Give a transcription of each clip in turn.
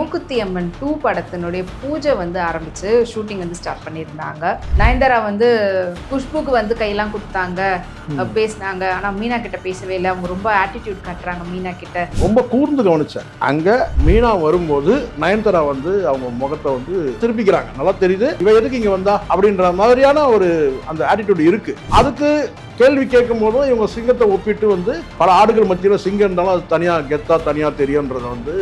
Mookuthi Amman two படத்தினுடைய பூஜை வந்து ஆரம்பிச்சு ஷூட்டிங் வந்து ஸ்டார்ட் பண்ணியிருந்தாங்க. நயன்தாரா வந்து குஷ்புக்கு வந்து கையெல்லாம் கொடுத்தாங்க பேசினாங்க. ஆனால் மீனா கிட்ட பேசவே இல்லை. அவங்க ரொம்ப ஆட்டிடியூட் காட்டுறாங்க மீனா கிட்ட. ரொம்ப கூர்ந்து கவனிச்சேன். அங்க மீனா வரும்போது நயன்தாரா வந்து அவங்க முகத்தை வந்து திருப்பிக்கிறாங்க. நல்லா தெரியுது. இவ எதுக்கு இங்க வந்தா? அப்படின்ற மாதிரியான ஒரு அந்த ஆட்டிடியூட் இருக்கு. அதுக்கு கேள்வி கேட்கும் போதும் இவங்க சிங்கத்தை ஒப்பிட்டு வந்து பல ஆடுகள் மத்தியில் சிங்கம் இருந்தாலும் அது தனியாக கெத்தா தனியாக தெரியுன்றத வந்து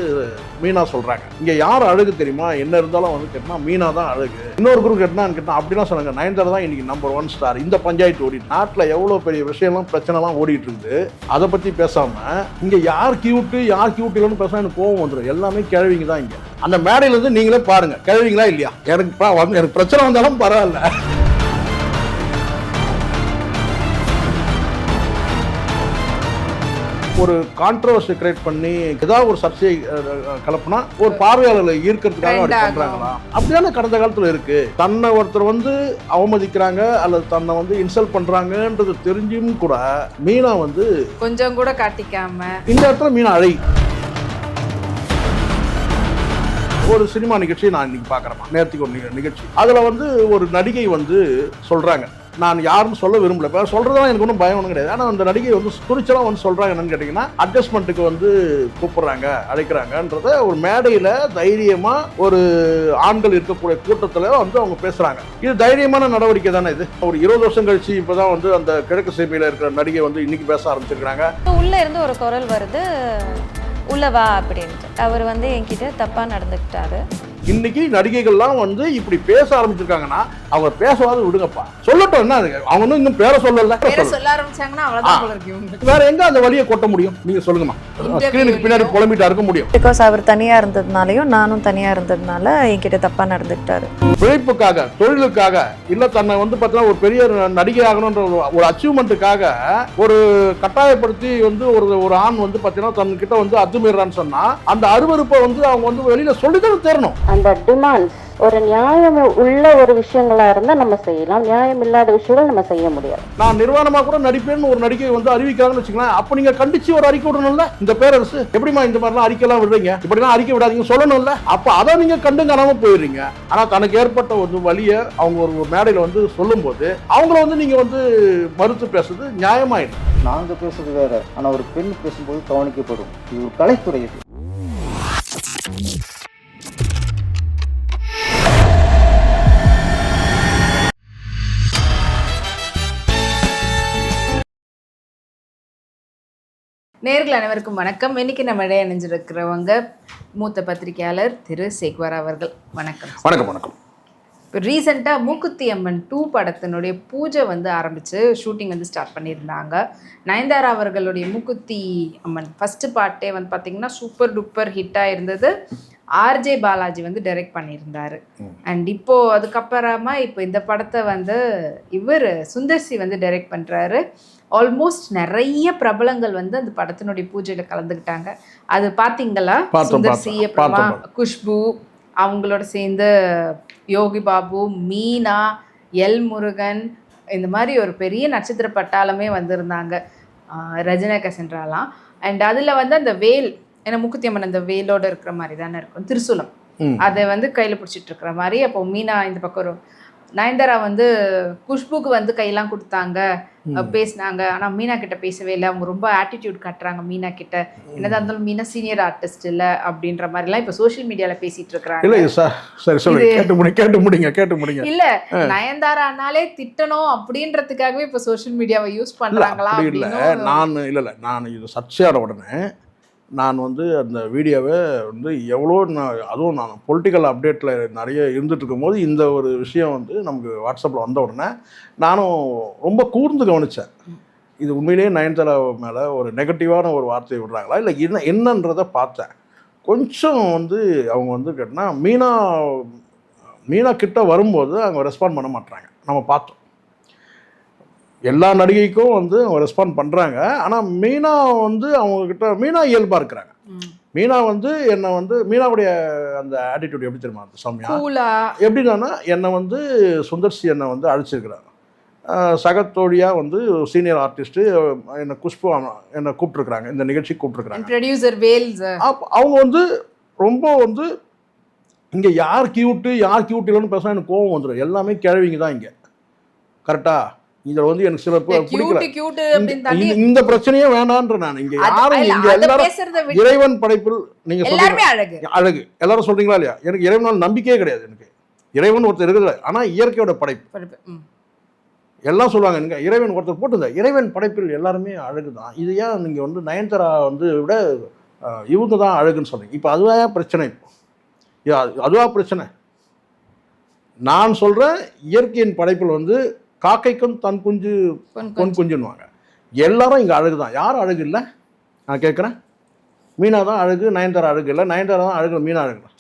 மீனா சொல்கிறாங்க இங்கே யார் அழகு தெரியுமா? என்ன இருந்தாலும் வந்து கேட்டால் மீனா தான் அழகு. இன்னொரு குரூப் கேட்டால் கேட்டால் அப்படிலாம் சொன்னாங்க. நயன்தாரா தான் இன்னைக்கு நம்பர் ஒன் ஸ்டார் இந்த பஞ்சாயத்து ஓடிட்டு நாட்டில் எவ்வளோ பெரிய விஷயம்லாம் பிரச்சனைலாம் ஓடிட்டு இருக்குது அதை பற்றி பேசாமல் இங்கே யார் கியூட்டு யார் கியூட்டு இல்லைன்னு பேச எனக்கு கோவம் வந்துடும் எல்லாமே கிழவிங்க தான் இங்கே. அந்த மேடையிலேருந்து நீங்களே பாருங்க. கிழவிங்களா இல்லையா? எனக்கு எனக்கு பிரச்சனை வந்தாலும் பரவாயில்ல. ஒரு கான்ட்ரவர்சி கிரியேட் பண்ணி ஏதாவது ஒரு சர்ச்சையை கலப்புனா ஒரு பார்வையாளர்களை ஈர்க்கிறதுக்காக அப்படி. பண்றாங்களா? அப்படியான கடந்த காலத்துல இருக்கு. தன்னை ஒருத்தர் வந்து அவமதிக்கிறாங்க அல்லது தன்னை வந்து இன்சல்ட் பண்றாங்கன்றது தெரிஞ்சும் கூட மீனா வந்து கொஞ்சம் கூட காட்டிக்காம. இந்த இடத்துல மீனா அழை. ஒரு சினிமா நிகழ்ச்சி நான் இன்னைக்கு பார்க்குறேன் நேரத்துக்கு ஒரு நிக- நிகழ்ச்சி. அதில் வந்து ஒரு நடிகை வந்து சொல்கிறாங்க நான் யாரும் சொல்ல விரும்பல. இப்போ சொல்கிறதெல்லாம் எனக்கு ஒன்றும் பயம் ஒன்றும் கிடையாது. ஆனால் அந்த நடிகை வந்து துணிச்சலாக வந்து சொல்கிறாங்க என்னன்னு கேட்டிங்கன்னா அட்ஜஸ்ட்மெண்ட்டுக்கு வந்து கூப்பிட்றாங்க அழைக்கிறாங்கன்றத ஒரு மேடையில் தைரியமாக ஒரு ஆண்கள் இருக்கக்கூடிய கூட்டத்தில் வந்து அவங்க பேசுகிறாங்க இது தைரியமான நடவடிக்கை தானே இது? ஒரு இருபது வருஷம் கழிச்சு இப்போ தான் வந்து அந்த கிழக்கு சேமியில் இருக்கிற நடிகை வந்து இன்னைக்கு பேச ஆரம்பிச்சிருக்கிறாங்க. உள்ளே இருந்து ஒரு குரல் வருது உள்ளவா அப்படின்ட்டு. அவர் வந்து என்கிட்ட தப்பாக நடந்துக்கிட்டாரு. இன்னைக்கு நடிகைகள்லாம் வந்து இப்படி பேச ஆரம்பிச்சிருக்காங்கன்னா அவங்க பேசவாது விடுங்கப்பா. சொல்லட்டும் என்ன அது? அவங்க வந்து இன்னும் பேர சொல்லல. வேற எங்க அந்த வழியை கொட்ட முடியும்? நீங்க சொல்லுங்கம்மா. ஸ்கிரீனுக்கு பின்னாடி புலம்பிட்டா இருக்க முடியும். பிகாஸ் அவர் தனியா இருந்ததுனாலயும் நானும் தனியா இருந்ததுனால என்கிட்ட தப்பா நடந்துக்கிட்டாரு. பிழைப்புக்காக தொழிலுக்காக இல்ல தன்னை வந்து பார்த்தீங்கன்னா ஒரு பெரிய நடிகை ஆகணுன்ற ஒரு- ஒரு அச்சீவ்மெண்ட்டுக்காக ஒரு கட்டாயப்படுத்தி வந்து ஒரு ஒரு ஆண் வந்து பார்த்தீங்கன்னா தன்கிட்ட வந்து அத்துமீறான்னு சொன்னா அந்த அருவருப்பை வந்து அவங்க வந்து வெளியில சொல்லிதான் தரணும். அந்த டிமாண்ட்ஸ் ஒரு நியாயம் உள்ள ஒரு விஷயங்களா இருந்தா நம்ம செய்யலாம். நியாயம் இல்லாத விஷயங்கள் நம்ம செய்ய முடியாது. நான் நிர்வாணமா கூட நடிப்பேன்னு ஒரு நடிகை வந்து அறிவிக்கிறாங்கன்னு வச்சுக்கலாம் அப்ப நீங்க கண்டிச்சு ஒரு அறிக்கை விடணும்ல? இந்த பேரரசு எப்படிமா இந்த மாதிரிலாம் அறிக்கைலாம் விடுறீங்க? இப்படிலாம் அறிக்கை விடாதீங்க சொல்லணும்ல? அப்ப அதை நீங்க கண்டு காணாம போயிடுறீங்க. ஆனா தனக்கு ஏற்பட்ட ஒரு வழியை அவங்க ஒரு மேடையில வந்து சொல்லும்போது அவங்கள வந்து நீங்க வந்து மறுத்து பேசுறது நியாயமாயிடும். நாங்க பேசுறது வேற. ஆனா ஒரு பெண் பேசும்போது கவனிக்கப்படும். இது ஒரு கலைத்துறை இது. நேர்கள் அனைவருக்கும் வணக்கம். இன்னைக்கு நம்ம இடையே இணைஞ்சிருக்கிறவங்க மூத்த பத்திரிகையாளர் திரு சேக்வார் அவர்கள். வணக்கம். வணக்கம் வணக்கம். இப்போ ரீசெண்டாக மூக்குத்தி அம்மன் டூ படத்தினுடைய பூஜை வந்து ஆரம்பித்து ஷூட்டிங் வந்து ஸ்டார்ட் பண்ணியிருந்தாங்க. நயன்தாரா அவர்களுடைய மூக்குத்தி அம்மன் ஃபஸ்ட்டு பார்ட்டே வந்து பார்த்திங்கன்னா சூப்பர் டூப்பர் ஹிட்டாக இருந்தது. ஆர்ஜே பாலாஜி வந்து டைரக்ட் பண்ணியிருந்தாரு. அண்ட் இப்போது அதுக்கப்புறமா இப்போ இந்த படத்தை வந்து இவர் சுந்தர்சி வந்து டைரக்ட் பண்ணுறாரு ஆல்மோஸ்ட் நிறைய பிரபலங்கள் வந்து அந்த படத்தினுடைய பூஜையில் கலந்துக்கிட்டாங்க. அது பார்த்தீங்களா? சுந்தர்சி அப்புறமா. குஷ்பு அவங்களோட சேர்ந்து யோகி பாபு மீனா எல் முருகன் இந்த மாதிரி ஒரு பெரிய நட்சத்திர பட்டாளமே வந்திருந்தாங்க. ரஜினா கசன்றாலாம் அண்ட் அதில் வந்து அந்த வேல் ஏன்னா முக்குத்தியம்மன் அந்த வேலோட இருக்கிற மாதிரி தானே இருக்கும். திருசூலம். அதை வந்து கையில் பிடிச்சிட்டு இருக்கிற மாதிரி அப்போ மீனா இந்த பக்கம் ஒரு நயன்தாரா வந்து குஷ்புக்கு வந்து கையெல்லாம் கொடுத்தாங்க பேசினாங்க. ஆனால் மீனா கிட்ட பேசவே இல்லை. அவங்க ரொம்ப ஆட்டிடியூட் காட்டுறாங்க மீனா கிட்ட. என்னதான் இருந்தாலும் மீனா சீனியர் ஆர்டிஸ்ட் இல்லை அப்படின்ற மாதிரிலாம் இப்போ சோஷியல் மீடியாவில் பேசிட்டு இருக்கிறாங்க. இல்ல சார். இது- கேட்டு முடி கேட்டு முடிங்க கேட்டு முடிங்க. இல்ல நயன்தாரானாலே திட்டணும் அப்படின்றதுக்காகவே இப்ப சோஷியல் மீடியாவை யூஸ் அப்படி இல்லை. நான் இல்லை இல்லை. நான் இது சர்ச்சையான உடனே நான் வந்து அந்த வீடியோவை வந்து எவ்வளோ நான் அதுவும் நான் பொலிட்டிக்கல் அப்டேட்டில் நிறைய இருந்துட்டு இருக்கும்போது இந்த ஒரு விஷயம் வந்து நமக்கு வாட்ஸ்அப்பில் வந்த உடனே நானும் ரொம்ப கூர்ந்து கவனித்தேன் இது உண்மையிலேயே நயன்தாரா மேலே ஒரு நெகட்டிவான ஒரு வார்த்தையை விடுறாங்களா? இல்லை என்ன என்னன்றதை பார்த்தேன். கொஞ்சம் வந்து அவங்க வந்து கேட்டினா மீனா மீனா கிட்ட வரும்போது அவங்க ரெஸ்பாண்ட் பண்ண மாட்டாங்க நம்ம பார்த்தோம். எல்லா நடிகைக்கும் வந்து அவங்க ரெஸ்பாண்ட் பண்ணுறாங்க ஆனால் மீனா வந்து அவங்கக்கிட்ட மீனா இயல்பாக இருக்கிறாங்க. மீனா வந்து என்னை வந்து மீனாவுடைய அந்த ஆட்டிடியூட் எப்படி தெரியுமா அந்த சௌமியா? கூலா எப்படின்னா என்னை வந்து சுந்தர்சி என்னை வந்து அழைச்சிருக்கிறாங்க. சகத்தோழியாக வந்து சீனியர் ஆர்டிஸ்ட்டு என்னை குஷ்பு என்னை கூப்பிட்ருக்குறாங்க இந்த நிகழ்ச்சி கூப்பிட்ருக்குறாங்க ப்ரொடியூசர் வேல்ஸ் அப்போ அவங்க வந்து ரொம்ப வந்து இங்கே யார் கியூட்டு யார் கியூட் இல்லைன்னு பேசினா எனக்கு கோவம் வந்துடும் எல்லாமே கிழவிங்க தான் இங்கே. கரெக்டா இதில் வந்து எனக்கு சில பிடிக்கல. இந்த- பிரச்சனையே வேணான்ற நான். இங்க யாரும் இங்க எல்லாரும் இறைவன் படைப்பில் நீங்க சொல்றீங்க. அழகு. எல்லாரும் சொல்றீங்களா இல்லையா? எனக்கு இறைவனால் நம்பிக்கையே கிடையாது எனக்கு. இறைவன் ஒருத்தர் இருக்குது ஆனா இயற்கையோட படைப்பு. எல்லாம் சொல்லுவாங்க நீங்க இறைவன் ஒருத்தர் போட்டுங்க இறைவன் படைப்பில் எல்லாருமே அழகு தான் இது ஏன் நீங்க வந்து நயன்தாரா வந்து விட இவங்க தான் அழகுன்னு சொல்றீங்க? இப்போ அதுவா பிரச்சனை இப்போ. அதுவா பிரச்சனை. நான் சொல்றேன் இயற்கையின் படைப்பில் வந்து காக்கைக்கும் தன் குஞ்சு பொன் குஞ்சுன்னுவாங்க. எல்லாரும் இங்கே அழகு தான் யார் அழகு இல்லை? நான் கேட்குறேன் மீனா தான் அழகு நயன்தாரா அழகு இல்லை? நயன்தாரா தான் அழகு மீனா அழகு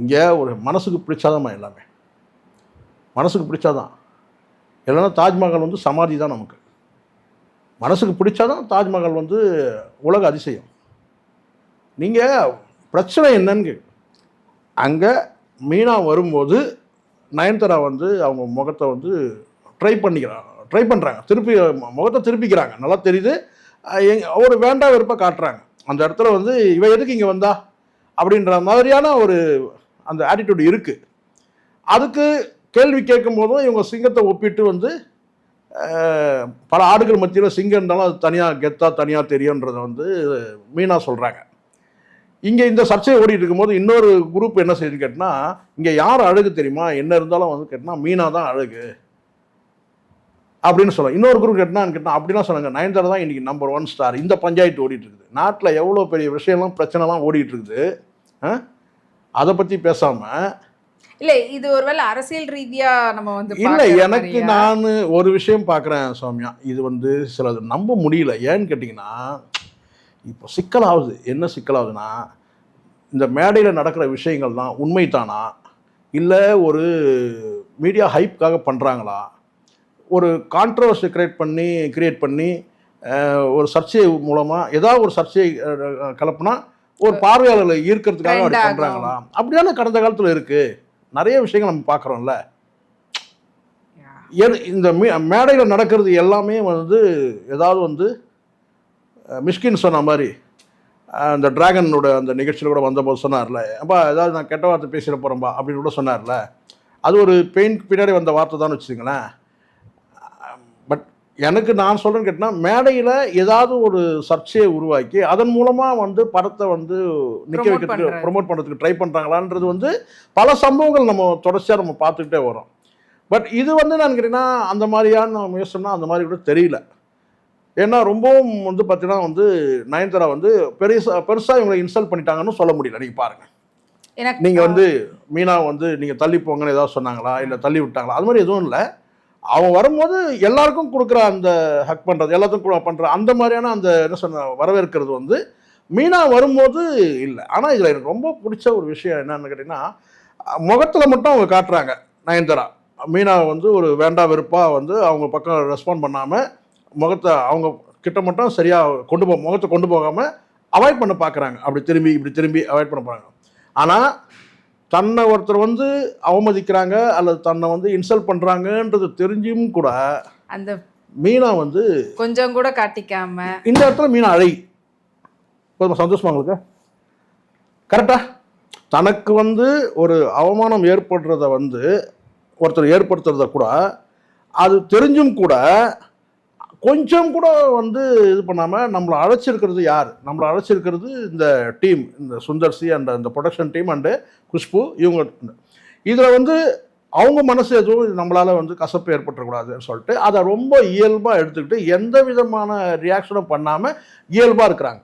இங்கே ஒரு மனசுக்கு பிடிச்சாதாம்மா எல்லாமே. மனசுக்கு பிடிச்சாதான். இல்லைன்னா தாஜ்மஹால் வந்து சமாதி தான் நமக்கு. மனசுக்கு பிடிச்சாதான் தாஜ்மஹால் வந்து உலக அதிசயம். நீங்கள் பிரச்சனை என்னன்னு. அங்கே மீனா வரும்போது நயன்தாரா வந்து அவங்க முகத்தை வந்து ட்ரை பண்ணிக்கிறாங்க. ட்ரை பண்ணுறாங்க திருப்பி முகத்தை திருப்பிக்கிறாங்க. நல்லா தெரியுது. எங் அவர் ஒரு வேண்டா வெறுப்பாக காட்டுறாங்க. அந்த இடத்துல வந்து இவ எதுக்கு இங்கே வந்தா? அப்படின்ற மாதிரியான ஒரு அந்த ஆட்டிடியூடு இருக்குது அதுக்கு கேள்வி கேட்கும் போதும் இவங்க சிங்கத்தை ஒப்பிட்டு வந்து பல ஆடுகள் மத்தியில் சிங்கம் இருந்தாலும் அது தனியாக கெத்தாக தனியாக தெரியுன்றதை வந்து மீனாக சொல்கிறாங்க இங்கே இந்த சர்ச்சை ஓடிட்டு இருக்கும்போது இன்னொரு குரூப் என்ன செய்யுது கேட்டினா இங்கே யார் அழகு தெரியுமா? என்ன இருந்தாலும் வந்து கேட்டினா மீனா தான் அழகு. அப்படின்னு சொல்லுவாங்க. இன்னொரு குரூப் கேட்டினான்னு கேட்டால் அப்படிலாம் சொன்னாங்க நயன்தாரா தான் இன்னைக்கு நம்பர் ஒன் ஸ்டார் இந்த பஞ்சாயத்து ஓடிட்டு இருக்குது. நாட்டில் எவ்வளோ பெரிய விஷயம்லாம் பிரச்சனைலாம் ஓடிட்டு இருக்குது? அதை பற்றி பேசாமல் இல்ல இது ஒருவேளை அரசியல் ரீதியா நம்ம வந்து இல்லை எனக்கு? நான் ஒரு விஷயம் பார்க்குறேன் சௌமியா. இது வந்து சிலது நம்ப முடியல. ஏன்னு கேட்டிங்கன்னா இப்போ சிக்கலாகுது என்ன சிக்கலாகுதுன்னா இந்த மேடையில் நடக்கிற விஷயங்கள் தான் உண்மைதானா? இல்லை ஒரு மீடியா ஹைப்காக பண்ணுறாங்களா ஒரு கான்ட்ரவர்சி கிரியேட் பண்ணி கிரியேட் பண்ணி ஒரு சர்ச்சை மூலமாக ஏதாவது ஒரு சர்ச்சையை கலப்புனா ஒரு பார்வையாளர்களை ஈர்க்கிறதுக்காக அப்படி. பண்ணுறாங்களா அப்படிதானே கடந்த காலத்தில் இருக்குது நிறைய விஷயங்கள் நம்ம பார்க்குறோம்ல. இந்த மேடையில் நடக்கிறது எல்லாமே வந்து ஏதாவது வந்து மிஷ்கின் சொன்ன மாதிரி அந்த டிராகனோட அந்த நிகழ்ச்சியில் கூட வந்தபோது சொன்னார்ல அப்பா ஏதாவது நான் கெட்ட வார்த்தை பேசிட போகிறேன்பா அப்படின்னு கூட சொன்னார்ல. அது ஒரு பெயின் பின்னாடி வந்த வார்த்தை தான் வச்சுங்களேன் பட் எனக்கு நான் சொல்கிறேன்னு கேட்டால் மேடையில் ஏதாவது ஒரு சர்ச்சையை உருவாக்கி அதன் மூலமாக வந்து படத்தை வந்து நிற்க வைக்கிறதுக்கு. ப்ரொமோட் பண்ணுறதுக்கு ட்ரை பண்ணுறாங்களான்றது வந்து பல சம்பவங்கள் நம்ம தொடர்ச்சியாக நம்ம பார்த்துக்கிட்டே வரோம். பட் இது வந்து நான் கேட்டீங்கன்னா அந்த மாதிரியான முயற்சினா அந்த மாதிரி கூட தெரியல. ஏன்னா ரொம்பவும் வந்து பார்த்தீங்கன்னா வந்து நயன்தாரா வந்து பெருசா பெருசாக இவங்களை இன்சல்ட் பண்ணிட்டாங்கன்னு சொல்ல முடியல. நீங்கள் பாருங்கள் நீங்கள் வந்து மீனா வந்து நீங்கள் தள்ளி போங்கன்னு ஏதாவது சொன்னாங்களா? இல்லை தள்ளி விட்டாங்களா? அது மாதிரி எதுவும் இல்லை. அவன் வரும்போது எல்லாருக்கும் கொடுக்குற அந்த ஹக் பண்ணுறது எல்லாத்துக்கும் பண்ணுற அந்த மாதிரியான அந்த என்ன சொன்ன வரவேற்கிறது வந்து மீனா வரும்போது இல்லை. ஆனால் இதில் எனக்கு ரொம்ப பிடிச்ச ஒரு விஷயம் என்னன்னு கேட்டிங்கன்னா முகத்தில் மட்டும் அவங்க காட்டுறாங்க நயன்தாரா. மீனா வந்து ஒரு வேண்டா வெறுப்பாக வந்து அவங்க பக்கம் ரெஸ்பாண்ட் பண்ணாமல் முகத்தை அவங்க கிட்ட மட்டும் சரியாக கொண்டு போ முகத்தை கொண்டு போகாமல் அவாய்ட் பண்ண பார்க்குறாங்க அப்படி திரும்பி இப்படி திரும்பி அவாய்ட் பண்ண போகிறாங்க ஆனால் தன்னை ஒருத்தர் வந்து அவமதிக்கிறாங்க அல்லது தன்னை வந்து இன்சல்ட் பண்ணுறாங்கன்றது தெரிஞ்சும் கூட அந்த மீனா வந்து கொஞ்சம் கூட காட்டிக்காம இந்த இடத்துல மீனா அழகி போதுமா சந்தோஷமா உங்களுக்கு? கரெக்டா தனக்கு வந்து ஒரு அவமானம் ஏற்படுறத வந்து ஒருத்தர் ஏற்படுத்துறத கூட அது தெரிஞ்சும் கூட கொஞ்சம் கூட வந்து இது பண்ணாமல் நம்மளை அழைச்சிருக்கிறது யார்? நம்மளை அழைச்சிருக்கிறது இந்த டீம் இந்த சுந்தர்சி அண்ட் அந்த ப்ரொடக்ஷன் டீம் அண்டு குஷ்பு இவங்க. இதில் வந்து அவங்க மனசு எதுவும் நம்மளால் வந்து கசப்பு ஏற்பட்டுறக்கூடாதுன்னு சொல்லிட்டு அதை ரொம்ப இயல்பாக எடுத்துக்கிட்டு எந்த விதமான ரியாக்ஷனும் பண்ணாமல் இயல்பாக இருக்கிறாங்க.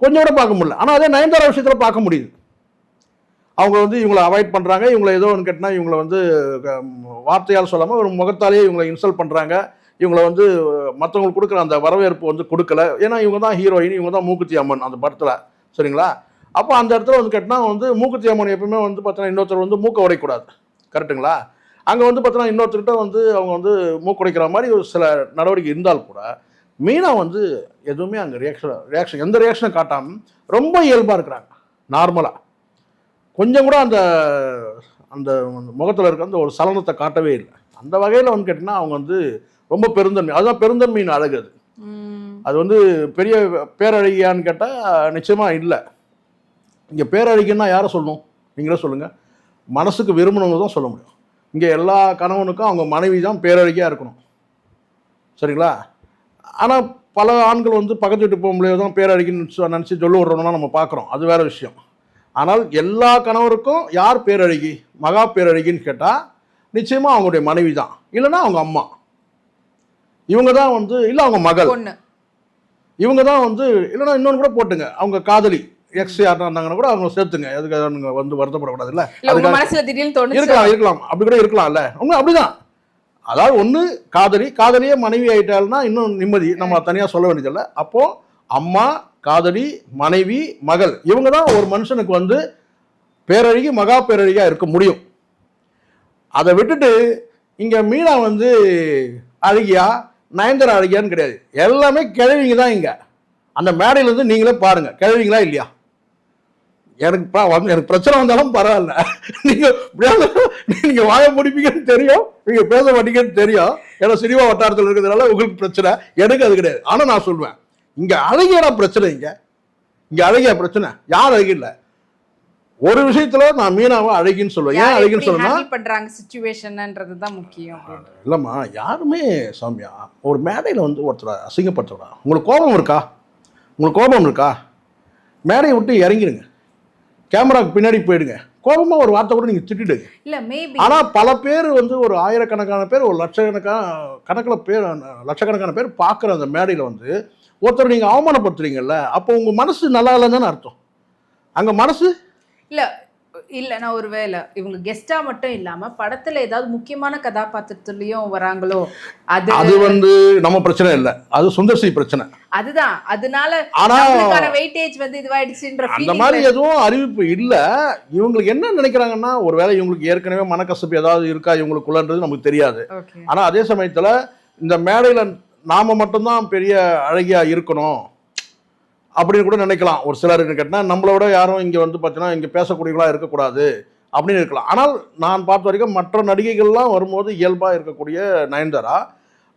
கொஞ்சம் கூட பார்க்க முடியல. ஆனால் அதே நயன்தாரா விஷயத்தில் பார்க்க முடியுது. அவங்க வந்து இவங்களை அவாய்ட் பண்ணுறாங்க இவங்களை ஏதோ ஒன்று கேட்டினா இவங்களை வந்து வார்த்தையால் சொல்லாமல் ஒரு முகத்தாலேயே இவங்களை இன்சல்ட் பண்ணுறாங்க இவங்களை வந்து மற்றவங்களுக்கு கொடுக்குற அந்த வரவேற்பு வந்து கொடுக்கல. ஏன்னா இவங்க தான் ஹீரோயின் இவங்க தான் மூக்குத்தி அம்மன் அந்த படத்தில். சரிங்களா? அப்போ அந்த இடத்துல வந்து கேட்டினா வந்து மூக்குத்தி அம்மன் எப்பவுமே வந்து பார்த்தோன்னா இன்னொருத்தர் வந்து மூக்க உடைக்கூடாது கரெக்ட்டுங்களா? அங்கே வந்து பார்த்தோன்னா இன்னொருத்தர்கிட்ட வந்து அவங்க வந்து மூக்கு உடைக்கிற மாதிரி ஒரு சில நடவடிக்கை இருந்தால் கூட மீனா வந்து எதுவுமே அங்கே ரியாக்ஷன் ரியாக்ஷன் எந்த ரியாக்ஷனும் காட்டாமல் ரொம்ப இயல்பாக இருக்கிறாங்க. நார்மலாக கொஞ்சம் கூட அந்த அந்த முகத்தில் இருக்க அந்த ஒரு சலனத்தை காட்டவே இல்லை. அந்த வகையில் வந்து கேட்டிங்கன்னா அவங்க வந்து ரொம்ப பெருந்தன்மை அதுதான் பெருந்தன்மையின் அழகு அது. அது வந்து பெரிய பேரழகியான்னு கேட்டால் நிச்சயமாக இல்லை. இங்கே பேரழகின்னா யாரை சொல்லணும்? நீங்களே சொல்லுங்கள் மனசுக்கு விரும்பினவங்க தான் சொல்ல முடியும். இங்கே எல்லா கணவனுக்கும் அவங்க மனைவி தான் பேரழகியாக இருக்கணும். சரிங்களா? ஆனால் பல ஆண்கள் வந்து பக்கத்து வீட்டு பொம்பளையோ தான் பேரழகின்னு நினச்சி சொல்ல விட்றோம்னா நம்ம பார்க்குறோம் அது வேற விஷயம். ஆனால் எல்லா கணவருக்கும் யார் பேரழகி? மகா பேரழகின்னு கேட்டால் நிச்சயமாக அவங்களுடைய மனைவி தான். இல்லைன்னா அவங்க அம்மா. இவங்க தான் வந்து இல்லை அவங்க மகள். இவங்க தான் வந்து இல்லைன்னா இன்னொன்று கூட போட்டுங்க. அவங்க காதலி எக்ஸ் யாருன்னா இருந்தாங்கன்னா கூட அவங்க சேர்த்துங்க. எதுக்கு நீங்கள் வந்து வருத்தப்படக்கூடாது இல்லை இருக்கலாம் இருக்கலாம். அப்படி கூட இருக்கலாம்ல. உங்க அப்படிதான். அதாவது ஒன்று காதலி காதலியே மனைவி ஆயிட்டாள்னா இன்னும் நிம்மதி. நம்ம தனியாக சொல்ல வேண்டியதில்லை. அப்போ அம்மா காதலி மனைவி மகள் இவங்க தான் ஒரு மனுஷனுக்கு வந்து பேரழகி மகா பேரழகியா இருக்க முடியும். அதை விட்டுட்டு இங்க மீனா வந்து அழகியா நயன்தாரா அழகியான்னு கிடையாது. எல்லாமே கிழவிங்க தான் இங்கே. அந்த மேடையிலேருந்து நீங்களே பாருங்க. கிழவிங்களா இல்லையா? எனக்கு வந்து எனக்கு பிரச்சனை வந்தாலும் பரவாயில்ல. நீங்கள் நீங்கள் வாய முடிப்பீங்கன்னு தெரியும். நீங்கள் பேச மாட்டீங்கன்னு தெரியும். ஏன்னா சினிமா வட்டாரத்தில் இருக்கிறதுனால உங்களுக்கு பிரச்சனை. எனக்கு அது கிடையாது. ஆனால் நான் சொல்லுவேன் இங்கே அழகியடா பிரச்சனை இங்கே. இங்கே அழகிய பிரச்சனை. யார் அழகில்லை ஒரு விஷயத்துல நான் மீனாவை அழகின்னு சொல்லுவேன். ஏன் அழகின்னு handle பண்றாங்க சுச்சுவேஷன்ன்றது தான் முக்கியம். இல்லைம்மா யாருமே சாமியா ஒரு மேடையில் வந்து ஒருத்தரை அசிங்கப்படுத்துறா உங்களுக்கு கோபம் இருக்கா? உங்களுக்கு கோபம் இருக்கா? மேடையை விட்டு இறங்கிடுங்க கேமராக்கு பின்னாடி போயிடுங்க. கோபமாக ஒரு வார்த்தை கூட நீங்கள் திட்டிடுங்க. இல்ல மேபி ஆனால் பல பேர் வந்து ஒரு ஆயிரக்கணக்கான பேர் ஒரு லட்சக்கணக்கான கணக்கில் பேர் லட்சக்கணக்கான பேர் பார்க்குற அந்த மேடையில் வந்து ஒருத்தர் நீங்கள் அவமானப்படுத்துறீங்கல்ல அப்போ உங்கள் மனசு நல்லா இல்லைன்னு அர்த்தம். அங்கே மனசு இல்ல இல்ல நான் ஒருவேளை இவங்க கெஸ்டா மட்டும் இல்லாம படத்துல ஏதாவது முக்கியமான கதாபாத்திரத்துலயும் வராங்களோ அது அது வந்து நம்ம பிரச்சனை இல்லை. அது சுந்தர்சி பிரச்சனை. அதுதான். அதனால ஆனா வெயிட்டேஜ் வந்து இதுவாயிடுச்சுன்ற அந்த மாதிரி எதுவும் அறிவிப்பு இல்ல. இவங்களுக்கு என்ன நினைக்கிறாங்கன்னா ஒருவேளை இவங்களுக்கு ஏற்கனவே மனக்கசப்பு ஏதாவது இருக்கா இவங்களுக்குள்ளன்றது நமக்கு தெரியாது. ஆனா அதே சமயத்துல இந்த மேடையில நாம மட்டும்தான் பெரிய அழகியா இருக்கணும். அப்படின்னு கூட நினைக்கலாம். ஒரு சிலர் கேட்டால் நம்மளோட யாரும் இங்க வந்து பார்த்தீங்கன்னா இங்க பேசக்கூடியவங்களா இருக்கக்கூடாது அப்படின்னு இருக்கலாம். ஆனால் நான் பார்த்த வரைக்கும் மற்ற நடிகைகள்லாம் வரும்போது இயல்பா இருக்கக்கூடிய நயன்தாரா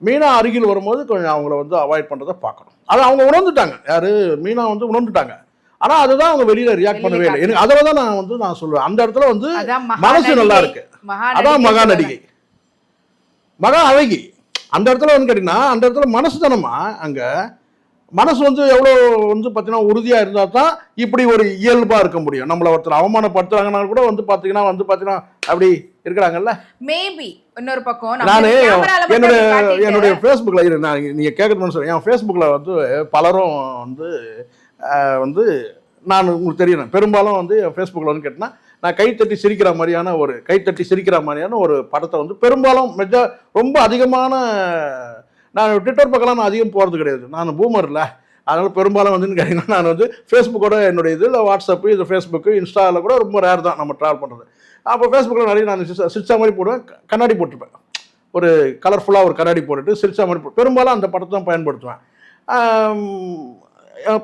மீனா அருகில் வரும்போது கொஞ்சம் அவங்கள வந்து அவாய்ட் பண்றதை பார்க்கணும். அது அவங்க உணர்ந்துட்டாங்க. யாரு? மீனா வந்து உணர்ந்துட்டாங்க. ஆனா அதுதான் அவங்க வெளியில ரியாக்ட் பண்ணவே இல்லை. எனக்கு அதில் தான் நான் வந்து நான் சொல்லுவேன். அந்த இடத்துல வந்து மனசு நல்லா. இருக்கு. மகா அதான் மகா. நடிகை. மகா அழகி. அந்த இடத்துல வந்து கேட்டீங்கன்னா அந்த இடத்துல மனசு தானம்மா அங்க மனசு வந்து எவ்வளோ வந்து பார்த்தீங்கன்னா உறுதியாக இருந்தால் தான் இப்படி ஒரு இயல்பாக இருக்க முடியும். நம்மளை ஒருத்தர் அவமானப்படுத்துறாங்கன்னா கூட வந்து பார்த்தீங்கன்னா வந்து பார்த்தீங்கன்னா அப்படி இருக்கிறாங்கல்ல? மேபி இன்னொரு பக்கம் நான் என்னுடைய என்னுடைய ஃபேஸ்புக்கில் நான் நீங்கள் கேட்கணும்னு சொல்லுவேன் என் ஃபேஸ்புக்கில் வந்து பலரும் வந்து வந்து நான் உங்களுக்கு தெரியும். பெரும்பாலும் வந்து என் ஃபேஸ்புக்கில் வந்து கேட்டினா நான் கைத்தட்டி சிரிக்கிற மாதிரியான ஒரு கைத்தட்டி சிரிக்கிற மாதிரியான ஒரு படத்தை வந்து பெரும்பாலும் மெஜா ரொம்ப அதிகமான நான் ட்விட்டர் பக்கம்லாம் நான் அதிகம் போகிறது கிடையாது. நான் பூமரில் அதனால் பெரும்பாலும் வந்து கேட்டிங்கன்னா நான் வந்து ஃபேஸ்புக்கோட என்னுடைய இது இல்லை வாட்ஸ்அப்பு இது ஃபேஸ்புக்கு இன்ஸ்டாவில் கூட ரொம்ப ரேர் தான் நம்ம ட்ராவல் பண்ணுறது அப்போ ஃபேஸ்புக்கில் நிறைய நான் சிரிச்சா மாதிரி போடுவேன் கண்ணாடி போட்டுப்பேன் ஒரு கலர்ஃபுல்லாக ஒரு கண்ணாடி போட்டுட்டு சிரிச்சா மாதிரி போ- பெரும்பாலும் அந்த படத்தை தான் பயன்படுத்துவேன்.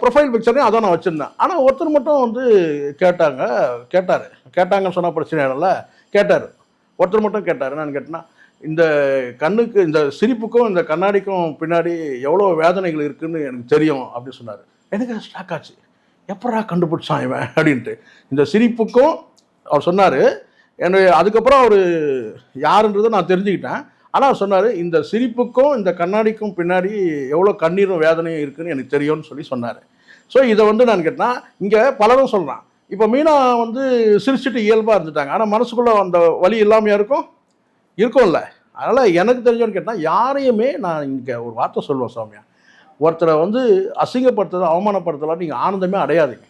ப்ரொஃபைல் பிக்சரையும் அதான் நான் வச்சுருந்தேன். ஆனால் ஒருத்தர் மட்டும் வந்து கேட்டாங்க கேட்டார். கேட்டாங்கன்னு சொன்னால் பிரச்சனை இல்லை கேட்டார். ஒருத்தர் மட்டும் கேட்டார். நான் கேட்டேன்னா இந்த கண்ணுக்கு இந்த சிரிப்புக்கும் இந்த கண்ணாடிக்கும் பின்னாடி எவ்வளோ வேதனைகள் இருக்குன்னு எனக்கு தெரியும் அப்படின்னு சொன்னார். எனக்கு ஸ்டாக் ஆச்சு. எப்படா கண்டுபிடிச்சான் இவன்? அப்படின்ட்டு. இந்த சிரிப்புக்கும் அவர் சொன்னார். என்னுடைய அதுக்கப்புறம் அவர் யாருன்றதை நான் தெரிஞ்சுக்கிட்டேன். ஆனால் அவர் சொன்னார் இந்த சிரிப்புக்கும் இந்த கண்ணாடிக்கும் பின்னாடி எவ்வளோ கண்ணீரும் வேதனையும் இருக்குன்னு எனக்கு தெரியும்னு சொல்லி சொன்னார். ஸோ இதை வந்து நான் கேட்டேன்னா இங்கே பலரும் சொல்கிறான் இப்போ மீனா வந்து சிரிச்சிட்டு இயல்பாக இருந்துட்டாங்க. ஆனால் மனசுக்குள்ளே அந்த வலி இல்லாமையாக இருக்கும்? இருக்கும்ல. அதனால் எனக்கு தெரிஞ்சவன்னு கேட்டால் யாரையுமே நான் இங்கே ஒரு வார்த்தை சொல்லுவேன் சௌமியா ஒருத்தரை வந்து அசிங்கப்படுத்துறது அவமானப்படுத்தலாம் நீங்கள் ஆனந்தமே அடையாதீங்க.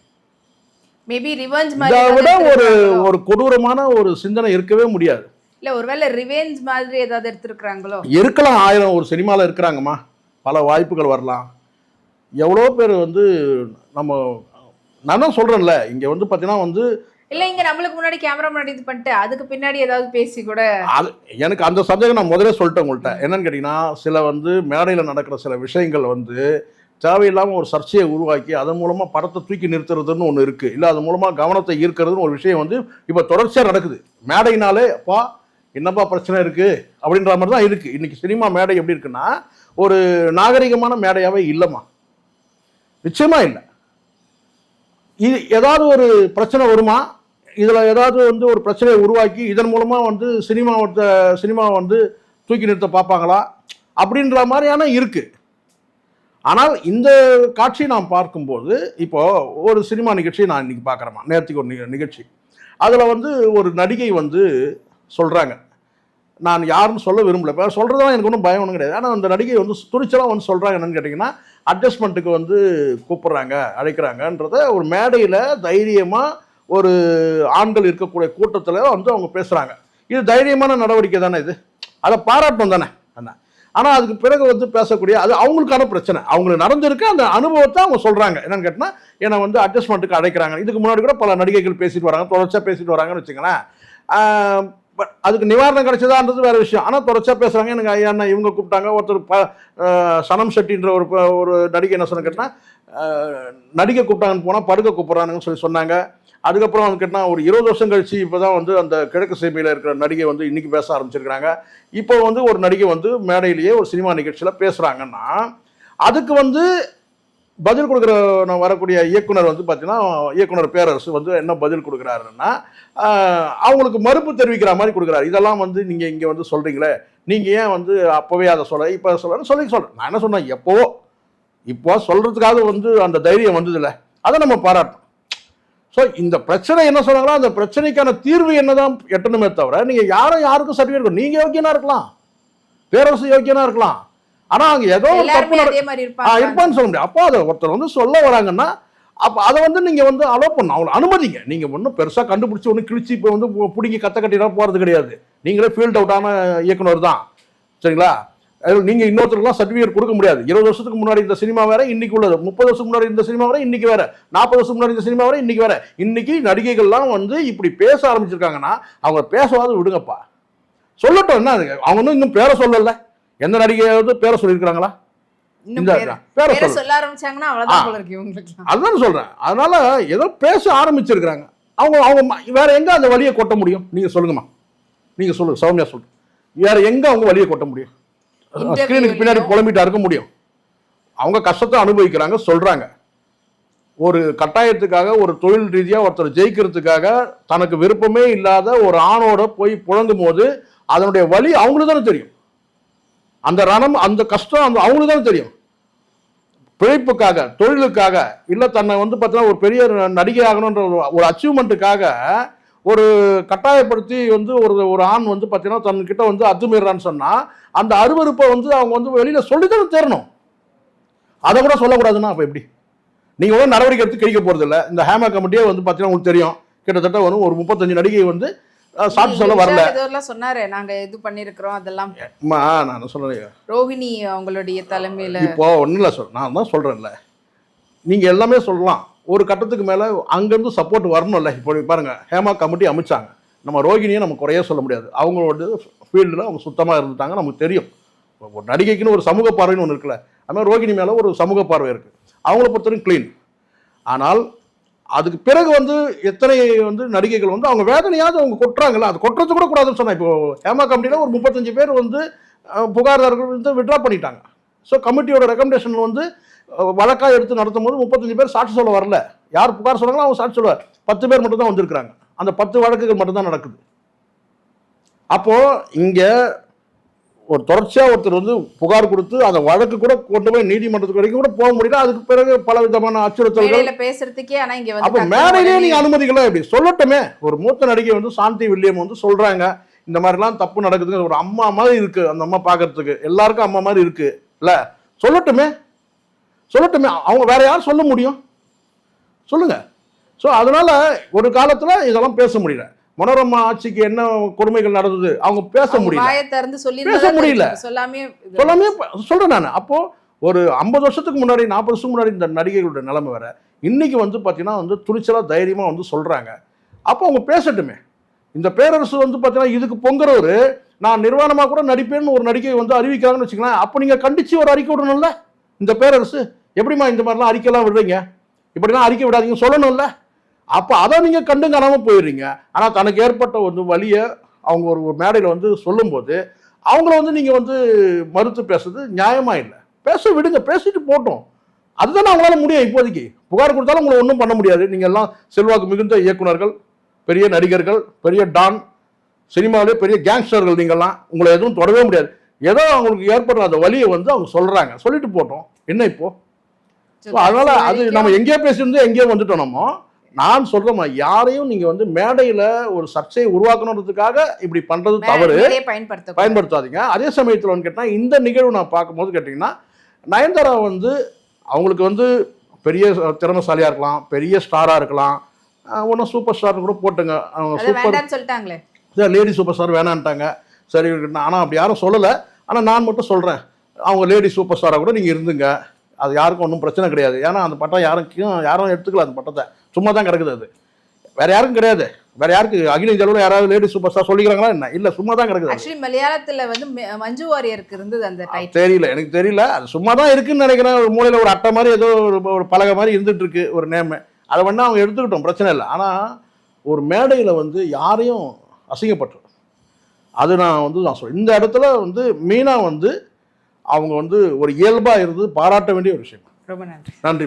மேபி ரிவெஞ்ச் இதை மாதிரி விட ஒரு? ஒரு கொடூரமான ஒரு சிந்தனை இருக்கவே முடியாது. இல்ல ஒருவேளை ரிவெஞ்ச் மாதிரி ஏதாவது எடுத்திருக்காங்களோ இருக்கலாம் ஆயிரம் ஒரு சினிமாவில் இருக்கிறாங்கம்மா. பல வாய்ப்புகள் வரலாம். எவ்வளோ பேர் வந்து நம்ம நான் தான் சொல்கிறேன்ல இங்கே வந்து பார்த்தீங்கன்னா வந்து இல்ல இங்க நம்மளுக்கு முன்னாடி கேமரா முன்னாடி இது பண்ணிட்டு அதுக்கு பின்னாடி ஏதாவது பேசி கூட அது எனக்கு அந்த சந்தேகம் நான் முதல்ல சொல்லிட்டேன் உங்கள்கிட்ட என்னன்னு கேட்டீங்கன்னா சில வந்து மேடையில் நடக்கிற சில விஷயங்கள் வந்து தேவையில்லாமல் ஒரு சர்ச்சையை உருவாக்கி அதன் மூலமாக படத்தை தூக்கி நிறுத்துறதுன்னு ஒன்று இருக்குது இல்லை அது மூலமாக கவனத்தை ஈர்க்கிறதுன்னு ஒரு விஷயம் வந்து இப்போ தொடர்ச்சியாக நடக்குது. மேடைனாலே அப்பா என்னப்பா பிரச்சனை இருக்குது அப்படின்ற மாதிரி தான் இருக்குது இன்றைக்கி சினிமா மேடை எப்படி இருக்குன்னா ஒரு நாகரிகமான மேடையாகவே இல்லைம்மா. நிச்சயமாக இல்லை. இது ஏதாவது ஒரு பிரச்சனை வருமா? இதில் ஏதாவது வந்து ஒரு பிரச்சனையை உருவாக்கி இதன் மூலமாக வந்து சினிமாவத்தை சினிமாவை வந்து தூக்கி நிறுத்த பார்ப்பாங்களா? அப்படின்ற மாதிரியான இருக்குது ஆனால் இந்த காட்சி நாம் பார்க்கும்போது இப்போது ஒரு சினிமா நிகழ்ச்சியை நான் இன்றைக்கி பார்க்குறேமா நேரத்துக்கு ஒரு நிகழ்ச்சி. அதில் வந்து ஒரு நடிகை வந்து சொல்கிறாங்க நான் யாருன்னு சொல்ல விரும்பல. இப்போ சொல்கிறதெல்லாம் எனக்கு ஒன்றும் பயம் ஒன்றும் கிடையாது. ஆனால் அந்த நடிகை வந்து துணிச்சலாக வந்து சொல்கிறாங்க என்னன்னு கேட்டிங்கன்னா அட்ஜஸ்ட்மெண்ட்டுக்கு வந்து கூப்பிட்றாங்க அழைக்கிறாங்கன்றத ஒரு மேடையில் தைரியமாக ஒரு ஆண்கள் இருக்கக்கூடிய கூட்டத்தில் வந்து அவங்க பேசுகிறாங்க இது தைரியமான நடவடிக்கை தானே இது? அதை பாராட்டம் தானே? அண்ணா. ஆனால் அதுக்கு பிறகு வந்து பேசக்கூடிய அது அவங்களுக்கான பிரச்சனை. அவங்களுக்கு நடந்திருக்கு அந்த அனுபவத்தை அவங்க சொல்கிறாங்க என்னன்னு கேட்டால் என்னை வந்து அட்ஜஸ்ட்மெண்ட்டுக்கு அழைக்கிறாங்க. இதுக்கு முன்னாடி கூட பல நடிகைகள் பேசிட்டு வராங்க தொடர்ச்சியாக பேசிட்டு வராங்கன்னு வச்சுங்களேன் பட் அதுக்கு நிவாரணம் கிடைச்சதான்றது வேற விஷயம். ஆனால் தொடர்ச்சியாக பேசுகிறாங்க எனக்கு ஐயா அண்ணா இவங்க கூப்பிட்டாங்க. ஒருத்தர் ப சனம் ஷெட்டின்ற ஒரு ப- ஒரு நடிகை என்ன சொன்ன கேட்டால் நடிகை கூப்பிட்டாங்கன்னு போனால் படுக்க கூப்பிட்றானுங்கன்னு சொல்லி சொன்னாங்க. அதுக்கப்புறம் வந்து கேட்டால் ஒரு இருபது வருஷம் கழித்து இப்போ தான் வந்து அந்த கிழக்கு சீமையில் இருக்கிற நடிகை வந்து இன்றைக்கி பேச ஆரம்பிச்சிருக்கிறாங்க. இப்போ வந்து ஒரு நடிகை வந்து மேடையிலேயே ஒரு சினிமா நிகழ்ச்சியில் பேசுகிறாங்கன்னா அதுக்கு வந்து பதில் கொடுக்குற நான் வரக்கூடிய இயக்குனர் வந்து பார்த்தீங்கன்னா இயக்குனர் பேரரசு வந்து என்ன பதில் கொடுக்குறாருன்னா அவங்களுக்கு மறுப்பு தெரிவிக்கிற மாதிரி கொடுக்குறாரு. இதெல்லாம் வந்து நீங்கள் இங்கே வந்து சொல்கிறீங்களே நீங்கள் ஏன் வந்து அப்போவே அதை சொல்ல இப்போ சொல்ல சொல்லி சொல்கிறேன் நான் என்ன சொன்னேன்? எப்போவோ இப்போ சொல்கிறதுக்காக வந்து அந்த தைரியம் வந்ததில்ல. அதை நம்ம பாராட்டணும். ஸோ இந்த பிரச்சனை என்ன சொன்னாங்களோ அந்த பிரச்சனைக்கான தீர்வு என்னதான் எட்டணுமே தவிர நீங்கள் யாரும் யாருக்கும் சர்டிஃபிகேட் நீங்கள் யோக்கியனாக இருக்கலாம். பேரரசு யோக்கியனா இருக்கலாம். ஆனால் அங்கே ஏதோ இருப்பான்னு சொல்ல முடியும் அப்போ அதை ஒருத்தர் வந்து சொல்ல வராங்கன்னா அப்போ அதை வந்து நீங்கள் வந்து அலோவ் பண்ணணும். அவங்களை அனுமதிங்க. நீங்கள் ஒன்றும் பெருசாக கண்டுபிடிச்சி ஒன்றும் கிழிச்சு இப்போ வந்து பிடுங்கி கத்த கட்டிலாம் போகிறது கிடையாது. நீங்களே ஃபீல்ட் அவுட்டான இயக்குனர் தான். சரிங்களா? நீங்கள் இன்னொருத்தருக்குலாம் சர்டிஃபிகேட் கொடுக்க முடியாது. இருபது வருஷத்துக்கு முன்னாடி இந்த சினிமா வேற இன்னைக்கு உள்ளது. முப்பது வருஷம் முன்னாடி இந்த சினிமா வேற இன்னைக்கு வேற. நாற்பது வருஷம் முன்னாடி இந்த சினிமா வேற இன்னைக்கு வேற. இன்னைக்கு நடிகைகள்லாம் வந்து இப்படி பேச ஆரம்பிச்சிருக்காங்கன்னா அவங்க பேசவாது விடுங்கப்பா. சொல்லட்டும் என்ன? அவங்க இன்னும் இன்னும் பேரை சொல்லல. எந்த நடிகையாவது பேரை சொல்லியிருக்கிறாங்களா? பேர- சொல்லு. ஆரம்பிச்சாங்கன்னா அவ்வளவுதான் சொல்றேன். அதனால ஏதோ பேச ஆரம்பிச்சிருக்கிறாங்க. அவங்க அவங்க வேற எங்க அந்த வழியை கொட்ட முடியும்? நீங்க சொல்லுங்கம்மா. நீங்க சொல்லுங்க சௌமியா சொல்லுங்க வேற எங்க அவங்க வழியை கொட்ட முடியும்? ஸ்கிரீனுக்கு பின்னாடி. புலம்பிட்டா இருக்க முடியும். அவங்க கஷ்டத்தை அனுபவிக்கிறாங்க சொல்றாங்க. ஒரு கட்டாயத்துக்காக ஒரு தொழில் ரீதியா ஒருத்தர் ஜெயிக்கிறதுக்காக தனக்கு விருப்பமே இல்லாத ஒரு ஆணோட போய் புழங்கும் போது அதனுடைய வழி அவங்களுக்கு தானே தெரியும். அந்த ரணம் அந்த கஷ்டம் அந்த அவங்களுக்கு தான் தெரியும். பிழைப்புக்காக தொழிலுக்காக இல்லை தன்னை வந்து பார்த்தீங்கன்னா ஒரு பெரிய நடிகை ஆகணுன்ற ஒரு ஒரு அச்சீவ்மெண்ட்டுக்காக ஒரு கட்டாயப்படுத்தி வந்து ஒரு ஒரு ஆண் வந்து பார்த்தீங்கன்னா தன்கிட்ட வந்து அத்துமீறான்னு சொன்னால் அந்த அருவருப்பை வந்து அவங்க வந்து வெளியில் சொல்லித்தானே தேரணும். அதை கூட சொல்லக்கூடாதுன்னா அப்போ எப்படி? நீங்கள் ஒன்றும் நடவடிக்கை எடுத்து கிடைக்க போகிறதில்ல இந்த ஹேமா கமிட்டியே வந்து பார்த்தீங்கன்னா உங்களுக்கு தெரியும். கிட்டத்தட்ட வரும் ஒரு முப்பத்தஞ்சு நடிகை வந்து சாட்சி சொல்ல வரல. இதெல்லாம் சொன்னாரு நாங்க இது பண்ணிருக்கிறோம் அதெல்லாம். அம்மா, நான் சொல்லலையே. ரோஹிணி அவங்களுடைய தலைமையில. இப்போ ஒன்றும் இல்லை சொல் நான் தான் சொல்கிறேன்ல நீங்கள் எல்லாமே சொல்லலாம். ஒரு கட்டத்துக்கு மேலே அங்கேருந்து சப்போர்ட் வரணும்ல. இப்போ பாருங்க ஹேமா கமிட்டி அமைச்சாங்க. நம்ம ரோகிணியை நம்ம குறைய சொல்ல முடியாது. அவங்களோட ஃபீல்டில் அவங்க சுத்தமாக இருந்துட்டாங்க நமக்கு தெரியும். ஒரு நடிகைக்குன்னு ஒரு சமூக பார்வைன்னு ஒன்று இருக்குல்ல. அது மாதிரி ரோகிணி மேலே ஒரு சமூக பார்வை இருக்குது அவங்கள பொறுத்தவரைக்கும் க்ளீன் ஆனால் அதுக்கு பிறகு வந்து எத்தனை வந்து நடிகைகள் வந்து அவங்க வேதனையாவது அவங்க கொட்டுறாங்கல்ல அது கொட்டுறது கூட கூடாதுன்னு சொன்னா இப்போ ஹேமா கமிட்டியில் ஒரு முப்பத்தஞ்சு பேர் வந்து அஹ், புகார்தாரர்கள் வந்து விட்ரா பண்ணிட்டாங்க. ஸோ கமிட்டியோட ரெக்கமெண்டேஷன் வந்து வழக்காக எடுத்து நடத்தும் போது முப்பத்தஞ்சு பேர் சாட்சி சொல்ல வரல. யார் புகார் சொன்னாங்களோ அவங்க சாட்சி சொல்லுவார் பத்து பேர் மட்டும் தான் வந்திருக்கிறாங்க. அந்த பத்து வழக்குகள் மட்டும்தான் நடக்குது. அப்போது இங்கே ஒரு தொடர்ச்சியா ஒருத்தர் வந்து புகார் கொடுத்து அந்த வழக்கு கூட கொண்டு போய் நீதிமன்றத்துக்கு வரைக்கும் கூட போக முடியல. அதுக்கு பிறகு பல விதமான அச்சுறுத்தல்கள் பேசுறதுக்கே ஆனா இங்க அப்ப மேடையிலேயே நீங்க அனுமதிக்கலாம் எப்படி சொல்லட்டுமே. ஒரு மூத்த நடிகை வந்து சாந்தி வில்லியம் வந்து சொல்றாங்க. இந்த மாதிரிலாம் தப்பு நடக்குதுங்க ஒரு அம்மா மாதிரி இருக்கு அந்த அம்மா பார்க்கறதுக்கு எல்லாருக்கும் அம்மா மாதிரி இருக்கு. இல்ல? சொல்லட்டுமே. சொல்லட்டுமே. அவங்க வேற யார் சொல்ல முடியும்? சொல்லுங்க. ஸோ அதனால ஒரு காலத்துல இதெல்லாம் பேச முடியல. மனோரமா ஆட்சிக்கு என்ன கொடுமைகள் நடந்தது? அவங்க பேச முடியல. பேச முடியல. சொல்லாமே சொல்றேன் நான். அப்போ ஒரு ஐம்பது வருஷத்துக்கு முன்னாடி நாற்பது வருஷத்துக்கு முன்னாடி இந்த நடிகைகளோட நிலைமை வேற. இன்னைக்கு வந்து பார்த்தீங்கன்னா வந்து துணிச்சலா தைரியமா வந்து சொல்றாங்க. அப்போ அவங்க பேசட்டுமே. இந்த பேரரசு வந்து பார்த்தீங்கன்னா இதுக்கு பொங்குறவர் நான் நிர்வாணமா கூட நடிப்பேன்னு ஒரு நடிகை வந்து அறிவிக்கிறாங்கன்னு வச்சுக்கலாம் அப்போ நீங்க கண்டிச்சு ஒரு அறிக்கை விடணும்ல? இந்த பேரரசு? எப்படிம்மா இந்த மாதிரிலாம் அறிக்கைலாம் விடுறீங்க இப்படிலாம் அறிக்கை விடாதீங்க சொல்லணும்ல? அப்போ அதை நீங்கள் கண்டு காணாமல் போயிடுறீங்க. ஆனால் தனக்கு ஏற்பட்ட ஒரு வழியை அவங்க ஒரு மேடையில் வந்து சொல்லும்போது அவங்கள வந்து நீங்கள் வந்து மறுத்து பேசுறது நியாயமா இல்லை. பேச விடுங்க பேசிட்டு போட்டோம். அதுதானே அவங்களால முடியும் இப்போதைக்கு. புகார் கொடுத்தாலும் உங்களை ஒன்றும் பண்ண முடியாது. நீங்கள் எல்லாம் செல்வாக்கு மிகுந்த இயக்குனர்கள் பெரிய நடிகர்கள் பெரிய டான் சினிமாவிலே பெரிய கேங்ஸ்டர்கள் நீங்கள்லாம் உங்களை எதுவும் தொடவே முடியாது. ஏதோ அவங்களுக்கு ஏற்படுற அந்த வலியை வந்து அவங்க சொல்றாங்க. சொல்லிட்டு போட்டோம். என்ன இப்போ? So, So, அதனால அது நம்ம எங்கேயோ பேசியிருந்து எங்கேயோ வந்துட்டோம் நம்ம. நான் சொல்றேன் யாரையும் நீங்க வந்து மேடையில ஒரு சர்ச்சையை உருவாக்கணுன்றதுக்காக இப்படி பண்றது தவறு. பயன்படுத்தாதீங்க. அதே சமயத்தில் வந்து கேட்டால் இந்த நிகழ்வு நான் பார்க்கும்போது கேட்டிங்கன்னா நயன்தாரா வந்து அவங்களுக்கு வந்து பெரிய திறமைசாலியாக இருக்கலாம் பெரிய ஸ்டாராக இருக்கலாம். ஒன்றும் சூப்பர் ஸ்டார் கூட போட்டுங்க. அவங்க சூப்பர் சொல்லிட்டாங்களே. லேடி சூப்பர் ஸ்டார் வேணான்ட்டாங்க. சரி ஆனால் அப்படி யாரும் சொல்லலை. ஆனால் நான் மட்டும் சொல்கிறேன் அவங்க லேடி சூப்பர் ஸ்டாராக கூட நீங்கள் இருந்துங்க. அது யாருக்கும் ஒன்றும் பிரச்சனை கிடையாது. ஏன்னா அந்த பட்டம் யாருக்கும் யாரும் எடுத்துக்கல அந்த பட்டத்தை. சும்மா தான் கிடக்குது அது. வேற யாருக்கும் கிடையாது. வேற யாருக்கு அகில இந்திய அளவில் யாராவது லேடி சூப்பர் ஸ்டார் சொல்லிக்கிறாங்களா என்ன? இல்லை சும்மா தான் கிடக்குது. ஆக்சுவலி மலையாளத்துல வந்து மஞ்சு வாரியருக்கு இருந்தது அந்த தெரியல. எனக்கு தெரியல. அது சும்மா தான் இருக்குன்னு நினைக்கிறேன். ஒரு மூலையில் ஒரு அட்டை மாதிரி ஏதோ ஒரு பலகை மாதிரி இருந்துட்டு இருக்கு ஒரு நேம் அதை வேணா அவங்க எடுத்துக்கிட்டோம். பிரச்சனை இல்லை. ஆனால் ஒரு மேடையில் வந்து யாரையும் அசிங்கப்பட்டு அது நான் வந்து நான் சொல்றேன் இந்த இடத்துல வந்து மீனா வந்து அவங்க வந்து ஒரு இயல்பாக இருந்து பாராட்ட வேண்டிய ஒரு விஷயம். ரொம்ப நன்றி. நன்றி